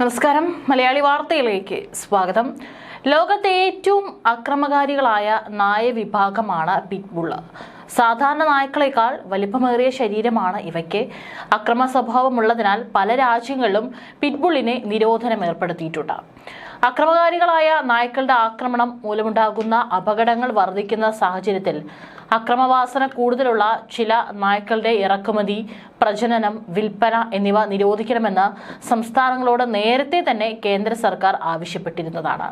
നമസ്കാരം. മലയാളി വാർത്തയിലേക്ക് സ്വാഗതം. ലോകത്തെ ഏറ്റവും അക്രമകാരികളായ നായ വിഭാഗമാണ് പിറ്റ്ബുൾ സാധാരണ നായ്ക്കളെക്കാൾ വലിപ്പമേറിയ ശരീരമാണ് ഇവയ്ക്ക്. അക്രമ സ്വഭാവമുള്ളതിനാൽ പല രാജ്യങ്ങളിലും പിറ്റ്ബുള്ളിനെ നിരോധനം ഏർപ്പെടുത്തിയിട്ടുണ്ട്. അക്രമകാരികളായ നായ്ക്കളുടെ ആക്രമണം മൂലമുണ്ടാകുന്ന അപകടങ്ങൾ വർദ്ധിക്കുന്ന സാഹചര്യത്തിൽ അക്രമവാസന കൂടുതലുള്ള ചില നായ്ക്കളുടെ ഇറക്കുമതി പ്രജനനം വിൽപ്പന എന്നിവ നിരോധിക്കണമെന്ന് സംസ്ഥാനങ്ങളോട് നേരത്തെ തന്നെ കേന്ദ്ര സർക്കാർ ആവശ്യപ്പെട്ടിരുന്നതാണ്.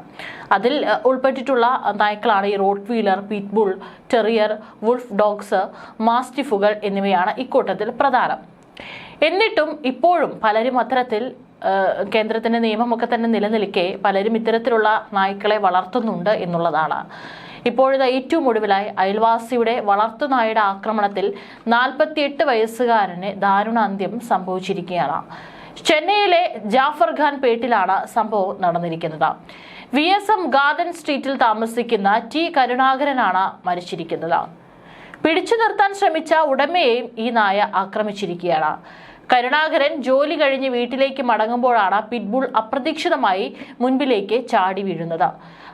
അതിൽ ഉൾപ്പെട്ടിട്ടുള്ള നായ്ക്കളാണ് ഈ rottweiler pitbull terrier wolf dogs മാസ്റ്റിഫുകൾ എന്നിവയാണ് ഇക്കൂട്ടത്തിൽ പ്രധാനം. എന്നിട്ടും ഇപ്പോഴും പലരും അത്തരത്തിൽ കേന്ദ്രത്തിന്റെ നിയമമൊക്കെ തന്നെ നിലനിൽക്കെ പലരും ഇത്തരത്തിലുള്ള നായ്ക്കളെ വളർത്തുന്നുണ്ട് എന്നുള്ളതാണ്. ഇപ്പോഴത്തെ ഏറ്റവും ഒടുവിലായി അയൽവാസിയുടെ വളർത്തുനായയുടെ ആക്രമണത്തിൽ നാൽപ്പത്തിയെട്ട് വയസ്സുകാരന് ദാരുണ അന്ത്യം സംഭവിച്ചിരിക്കുകയാണ്. ചെന്നൈയിലെ ജാഫർ ഖാൻ പേട്ടിലാണ് സംഭവം നടന്നിരിക്കുന്നത്. വി എസ് എം ഗാർഡൻ സ്ട്രീറ്റിൽ താമസിക്കുന്ന ടി കരുണാകരനാണ് മരിച്ചിരിക്കുന്നത്. പിടിച്ചു നിർത്താൻ ശ്രമിച്ച ഉടമയെയും ഈ നായ ആക്രമിച്ചിരിക്കുകയാണ്. കരുണാകരൻ ജോലി കഴിഞ്ഞ് വീട്ടിലേക്ക് മടങ്ങുമ്പോഴാണ് പിറ്റ്ബുൾ അപ്രതീക്ഷിതമായി മുൻപിലേക്ക് ചാടി വീഴുന്നത്.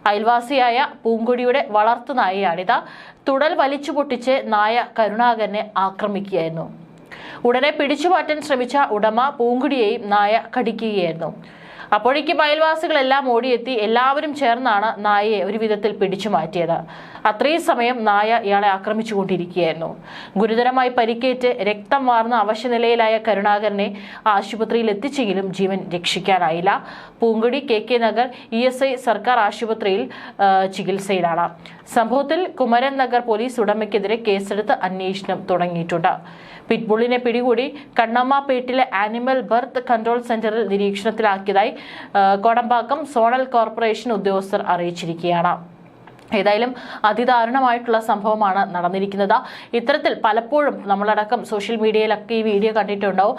അയൽവാസിയായ പൂങ്കൊടിയുടെ വളർത്തു നായയാണിത്. തുടൽ വലിച്ചു പൊട്ടിച്ച് നായ കരുണാകരനെ ആക്രമിക്കുകയായിരുന്നു. ഉടനെ പിടിച്ചുമാറ്റാൻ ശ്രമിച്ച ഉടമ പൂങ്കുടിയെയും നായ കടിക്കുകയായിരുന്നു. അപ്പോഴേക്കും അയൽവാസികളെല്ലാം ഓടിയെത്തി എല്ലാവരും ചേർന്നാണ് നായയെ ഒരു വിധത്തിൽ പിടിച്ചു മാറ്റിയത് അത്രയും സമയം നായ ഇയാളെ ആക്രമിച്ചുകൊണ്ടിരിക്കുകയായിരുന്നു. ഗുരുതരമായി പരിക്കേറ്റ് രക്തം വാർന്ന അവശനിലയിലായ കരുണാകരനെ ആശുപത്രിയിൽ എത്തിച്ചെങ്കിലും ജീവൻ രക്ഷിക്കാനായില്ല. Poonkudi K K Nagar E S I സർക്കാർ ആശുപത്രിയിൽ ചികിത്സയിലാണ്. സംഭവത്തിൽ കുമരൻ നഗർ പോലീസ് ഉടമയ്ക്കെതിരെ കേസെടുത്ത് അന്വേഷണം തുടങ്ങിയിട്ടുണ്ട്. പിറ്റ്ബുള്ളിനെ പിടികൂടി കണ്ണമ്മപേട്ടിലെ ആനിമൽ ബർത്ത് കൺട്രോൾ സെന്ററിൽ നിരീക്ഷണത്തിലാക്കിയതായി കോടമ്പാക്കം സോണൽ കോർപ്പറേഷൻ ഉദ്യോഗസ്ഥർ അറിയിച്ചിരിക്കുകയാണ്. ഏതായാലും അതിദാരുണമായിട്ടുള്ള സംഭവമാണ് നടന്നിരിക്കുന്നത്. ഇത്തരത്തിൽ പലപ്പോഴും നമ്മളടക്കം സോഷ്യൽ മീഡിയയിലൊക്കെ ഈ വീഡിയോ കണ്ടിട്ടുണ്ടാവും.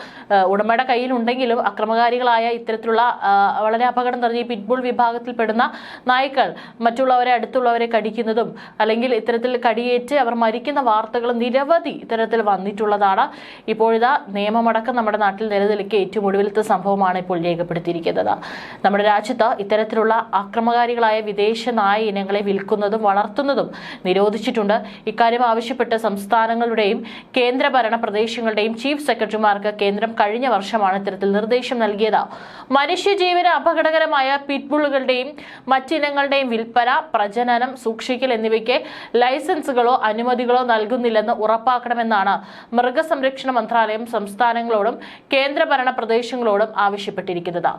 ഉടമയുടെ കയ്യിലുണ്ടെങ്കിലും അക്രമകാരികളായ ഇത്തരത്തിലുള്ള വളരെ അപകടം നിറഞ്ഞ ഈ പിറ്റ്ബുൾ വിഭാഗത്തിൽപ്പെടുന്ന നായ്ക്കൾ മറ്റുള്ളവരെ അടുത്തുള്ളവരെ കടിക്കുന്നതും അല്ലെങ്കിൽ ഇത്തരത്തിൽ കടിയേറ്റ് അവർ മരിക്കുന്ന വാർത്തകളും നിരവധി ഇത്തരത്തിൽ വന്നിട്ടുള്ളതാണ്. ഇപ്പോഴിതാ നിയമമടക്കം നമ്മുടെ നാട്ടിൽ നിലനിൽക്കെ ഏറ്റവും ഒടുവിലത്തെ സംഭവമാണ് ഇപ്പോൾ രേഖപ്പെടുത്തിയിരിക്കുന്നത്. നമ്മുടെ രാജ്യത്ത് ഇത്തരത്തിലുള്ള അക്രമകാരികളായ വിദേശ നായ ഇനങ്ങളെ വിൽക്കുന്നതും വളർത്തുന്നതും നിരോധിച്ചിട്ടുണ്ട്. ഇക്കാര്യം ആവശ്യപ്പെട്ട് സംസ്ഥാനങ്ങളുടെയും കേന്ദ്രഭരണ പ്രദേശങ്ങളുടെയും ചീഫ് സെക്രട്ടറിമാർക്ക് കേന്ദ്രം കഴിഞ്ഞ വർഷമാണ് ഇത്തരത്തിൽ നിർദ്ദേശം നൽകിയത്. മനുഷ്യജീവന് അപകടകരമായ പിറ്റ്ബുളുകളുടെയും മറ്റിനങ്ങളുടെയും വിൽപ്പന പ്രജനനം സൂക്ഷിക്കൽ എന്നിവയ്ക്ക് ലൈസൻസുകളോ അനുമതികളോ നൽകുന്നില്ലെന്ന് ഉറപ്പാക്കണമെന്നാണ് മൃഗസംരക്ഷണ മന്ത്രാലയം സംസ്ഥാനങ്ങളോടും കേന്ദ്രഭരണ പ്രദേശങ്ങളോടും ആവശ്യപ്പെട്ടിരിക്കുന്നത്.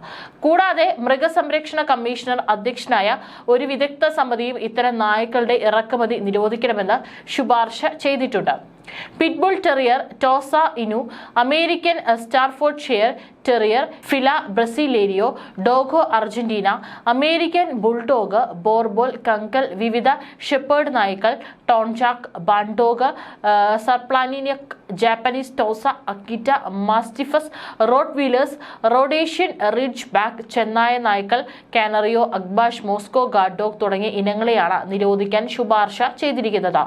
കൂടാതെ മൃഗസംരക്ഷണ കമ്മീഷണർ അധ്യക്ഷനായ ഒരു വിദഗ്ധ സമിതിയും ഇത്തരം നായ്ക്കളുടെ ഇറക്കുമതി നിരോധിക്കണമെന്ന് ശുപാർശ ചെയ്തിട്ടുണ്ട്. Pitbull terrier Tosa Inu American Staffordshire terrier Fila Brasileiro Dogo Argentino American bulldog Boerboel Kangal വിവിധ ഷെപ്പേർഡ് നായ്ക്കൾ Tornjak bandog Sarplaninac Japanese Tosa Akita mastiffs rottweilers Rhodesian ridgeback ചെന്നായ നായ്ക്കൾ Canario Akbash Moscow guard dog തുടങ്ങിയ ഇനങ്ങളെയാണ് നിരോധിക്കാൻ ശുപാർശ ചെയ്തിരിക്കുന്നത്.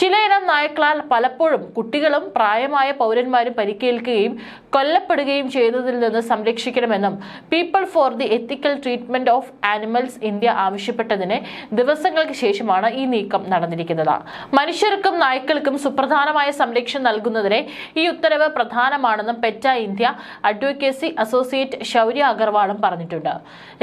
ചില ഇനം നായ്ക്കളാൽ പലപ്പോഴും കുട്ടികളും പ്രായമായ പൗരന്മാരും പരിക്കേൽക്കുകയും കൊല്ലപ്പെടുകയും ചെയ്തതിൽ നിന്ന് സംരക്ഷിക്കണമെന്നും People for the Ethical Treatment of Animals India ആവശ്യപ്പെട്ടതിന് ദിവസങ്ങൾക്ക് ശേഷമാണ് ഈ നീക്കം നടന്നിരിക്കുന്നത്. മനുഷ്യർക്കും നായ്ക്കൾക്കും സുപ്രധാനമായ സംരക്ഷണം നൽകുന്നതിന് ഈ ഉത്തരവ് പ്രധാനമാണെന്നും PETA India advocacy associate Shaurya അഗർവാളും പറഞ്ഞിട്ടുണ്ട്.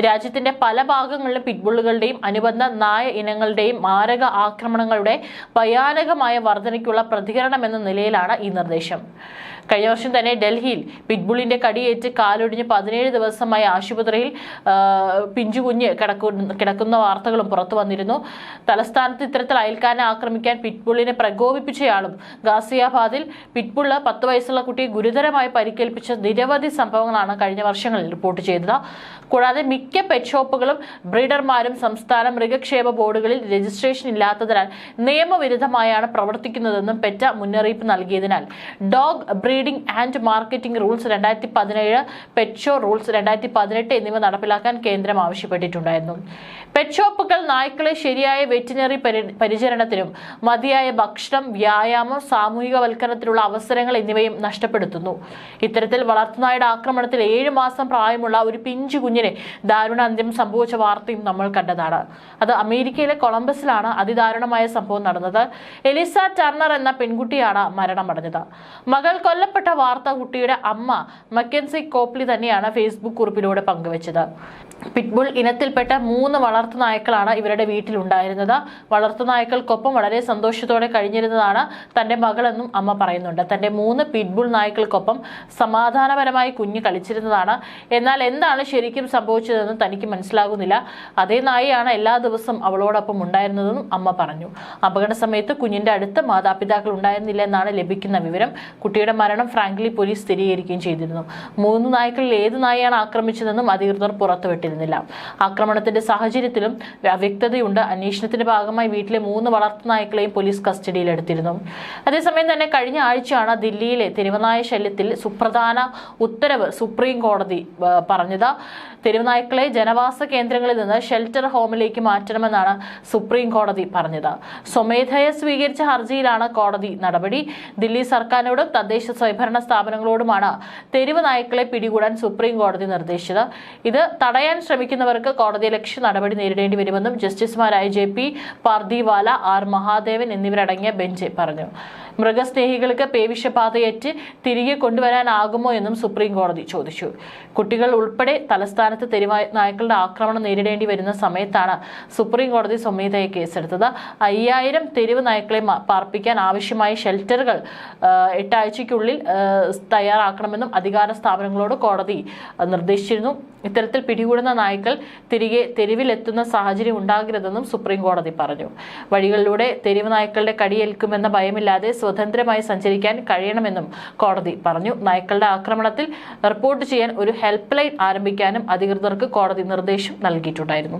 രാജ്യത്തിന്റെ പല ഭാഗങ്ങളിലും പിറ്റ്ബുള്ളുകളുടെയും അനുബന്ധ നായ ഇനങ്ങളുടെയും മാരക ആക്രമണങ്ങളുടെ ഭയാനകമായ വർധനയ്ക്കുള്ള പ്രതികരണം എന്ന നിലയിലാണ് ഈ നിർദ്ദേശം. കഴിഞ്ഞ വർഷം തന്നെ ഡൽഹിയിൽ പിറ്റ്ബുളിന്റെ കടിയേറ്റ് കാലൊടിഞ്ഞ് പതിനേഴ് ദിവസമായി ആശുപത്രിയിൽ പിഞ്ചുകുഞ്ഞ് കിടക്കുന്ന വാർത്തകളും പുറത്തു വന്നിരുന്നു. തലസ്ഥാനത്ത് ഇത്തരത്തിൽ അയൽക്കാരനെ ആക്രമിക്കാൻ പിറ്റ്ബുള്ളിനെ പ്രകോപിപ്പിച്ചയാളും ഗാസിയാബാദിൽ പിറ്റ്ബുള്ള പത്ത് വയസ്സുള്ള കുട്ടിയെ ഗുരുതരമായി പരിക്കേൽപ്പിച്ച നിരവധി സംഭവങ്ങളാണ് കഴിഞ്ഞ വർഷങ്ങളിൽ റിപ്പോർട്ട് ചെയ്തത്. കൂടാതെ മിക്ക പെറ്റ് ഷോപ്പുകളും ബ്രീഡർമാരും സംസ്ഥാന മൃഗക്ഷേമ ബോർഡുകളിൽ രജിസ്ട്രേഷൻ ഇല്ലാത്തതിനാൽ നിയമവിരുദ്ധമായാണ് പ്രവർത്തിക്കുന്നതെന്നും പെറ്റ മുന്നറിയിപ്പ് നൽകിയതിനാൽ. Dog breed breeding and marketing rules രണ്ടായിരത്തി പതിനേഴ് പെറ്റ് ഷോ റൂൾസ് രണ്ടായിരത്തി പതിനെട്ട് എന്നിവ നടപ്പിലാക്കാൻ കേന്ദ്രം ആവശ്യപ്പെട്ടിട്ടുണ്ടായിരുന്നു. പെറ്റ് ഷോപ്പുകൾ നായ്ക്കളെ ശരിയായ വെറ്റിനറി പരി- പരിചരണത്തിനും മതിയായ ഭക്ഷണം വ്യായാമം സാമൂഹികവൽക്കരണത്തിനുള്ള അവസരങ്ങൾ എന്നിവയും നഷ്ടപ്പെടുത്തുന്നു. ഇത്തരത്തിൽ വളർത്തുനായുടെ ആക്രമണത്തിൽ ഏഴ് മാസം പ്രായമുള്ള ഒരു പിഞ്ചു കുഞ്ഞിനെ ദാരുണാന്ത്യം സംഭവിച്ച വാർത്തയും നമ്മൾ കണ്ടതാണ്. അത് അമേരിക്കയിലെ കൊളംബസിലാണ് അതിദാരുണമായ സംഭവം നടന്നത്. എലിസ ടർണർ എന്ന പെൺകുട്ടിയാണ് മരണമടഞ്ഞത്. മകൾ കൊല്ലപ്പെട്ട വാർത്ത കുട്ടിയുടെ അമ്മ മക്കൻസി കോപ്ലി തന്നെയാണ് ഫേസ്ബുക്ക് കുറിപ്പിലൂടെ പങ്കുവച്ചത്. പിറ്റ്ബുൾ ഇനത്തിൽപ്പെട്ട മൂന്ന് വളർത്തു നായ്ക്കളാണ് ഇവരുടെ വീട്ടിലുണ്ടായിരുന്നത്. വളർത്തു നായ്ക്കൾക്കൊപ്പം വളരെ സന്തോഷത്തോടെ കഴിഞ്ഞിരുന്നതാണ് തന്റെ മകളെന്നും അമ്മ പറയുന്നുണ്ട്. തന്റെ മൂന്ന് പിറ്റ്ബുൾ നായ്ക്കൾക്കൊപ്പം സമാധാനപരമായി കുഞ്ഞ് കളിച്ചിരുന്നതാണ്. എന്നാൽ എന്താണ് ശരിക്കും സംഭവിച്ചതെന്ന് തനിക്ക് മനസ്സിലാകുന്നില്ല. അതേ നായയാണ് എല്ലാ ദിവസവും അവളോടൊപ്പം ഉണ്ടായിരുന്നതെന്നും അമ്മ പറഞ്ഞു. അപകട സമയത്ത് കുഞ്ഞിന്റെ അടുത്ത് മാതാപിതാക്കൾ ഉണ്ടായിരുന്നില്ല എന്നാണ് ലഭിക്കുന്ന വിവരം കുട്ടിയുടെ മരണം ഫ്രാങ്ക്ലി പോലീസ് സ്ഥിരീകരിക്കുകയും ചെയ്തിരുന്നു. മൂന്ന് നായ്ക്കളിൽ ഏത് നായയാണ് ആക്രമിച്ചതെന്നും അധികൃതർ പുറത്തുവിട്ടിരുന്നില്ല ആക്രമണത്തിന്റെ സാഹചര്യത്തിലും അവ്യക്തതയുണ്ട് അന്വേഷണത്തിന്റെ ഭാഗമായി വീട്ടിലെ മൂന്ന് വളർത്തു നായ്ക്കളെയും പോലീസ് കസ്റ്റഡിയിലെടുത്തിരുന്നു. അതേസമയം തന്നെ കഴിഞ്ഞ ആഴ്ചയാണ് ദില്ലിയിലെ തെരുവനായ ശല്യത്തിൽ സുപ്രധാന ഉത്തരവ് സുപ്രീം കോടതി പറഞ്ഞത്. തെരുവനായ്ക്കളെ ജനവാസ കേന്ദ്രങ്ങളിൽ നിന്ന് ഷെൽട്ടർ ഹോമിലേക്ക് മാറ്റണമെന്നാണ് സുപ്രീം കോടതി പറഞ്ഞത്. സ്വമേധയ സ്വീകരിച്ച ഹർജിയിലാണ് കോടതി നടപടി. ദില്ലി സർക്കാരിനോടും തദ്ദേശ സ്വയംഭരണ സ്ഥാപനങ്ങളോടുമാണ് തെരുവ് നായ്ക്കളെ പിടികൂടാൻ സുപ്രീം കോടതി നിർദ്ദേശിച്ചത്. ഇത് തടയാൻ ശ്രമിക്കുന്നവർക്ക് കോടതി ലക്ഷ്യ നടപടി നേരിടേണ്ടി വരുമെന്നും ജസ്റ്റിസുമാരായ J P Pardiwala R Mahadevan എന്നിവരടങ്ങിയ ബെഞ്ച് പറഞ്ഞു. മൃഗസ്നേഹികൾക്ക് പേവിഷബാധയേറ്റ് തിരികെ കൊണ്ടുവരാനാകുമോ എന്നും സുപ്രീം കോടതി ചോദിച്ചു. കുട്ടികൾ ഉൾപ്പെടെ തലസ്ഥാനത്ത് തെരുവായ നായ്ക്കളുടെ ആക്രമണം നേരിടേണ്ടി വരുന്ന സമയത്താണ് സുപ്രീം കോടതി സ്വമേധയെ കേസെടുത്തത്. അയ്യായിരം തെരുവ് നായ്ക്കളെ പാർപ്പിക്കാൻ ആവശ്യമായ ഷെൽട്ടറുകൾ എട്ടാഴ്ചയ്ക്കുള്ളിൽ തയ്യാറാക്കണമെന്നും അധികാര സ്ഥാപനങ്ങളോട് കോടതി നിർദ്ദേശിച്ചിരുന്നു. ഇത്തരത്തിൽ പിടികൂടുന്ന നായ്ക്കൾ തിരികെ തെരുവിലെത്തുന്ന സാഹചര്യം ഉണ്ടാകരുതെന്നും സുപ്രീം കോടതി പറഞ്ഞു. വഴികളിലൂടെ തെരുവ് നായ്ക്കളുടെ കടിയേൽക്കുമെന്ന ഭയമില്ലാതെ സ്വതന്ത്രമായി സഞ്ചരിക്കാൻ കഴിയണമെന്നും കോടതി പറഞ്ഞു. നായ്ക്കളുടെ ആക്രമണത്തിൽ റിപ്പോർട്ട് ചെയ്യാൻ ഒരു ഹെൽപ്പ് ലൈൻ ആരംഭിക്കാനും അധികൃതർക്ക് കോടതി നിർദ്ദേശം നൽകിയിട്ടുണ്ടായിരുന്നു.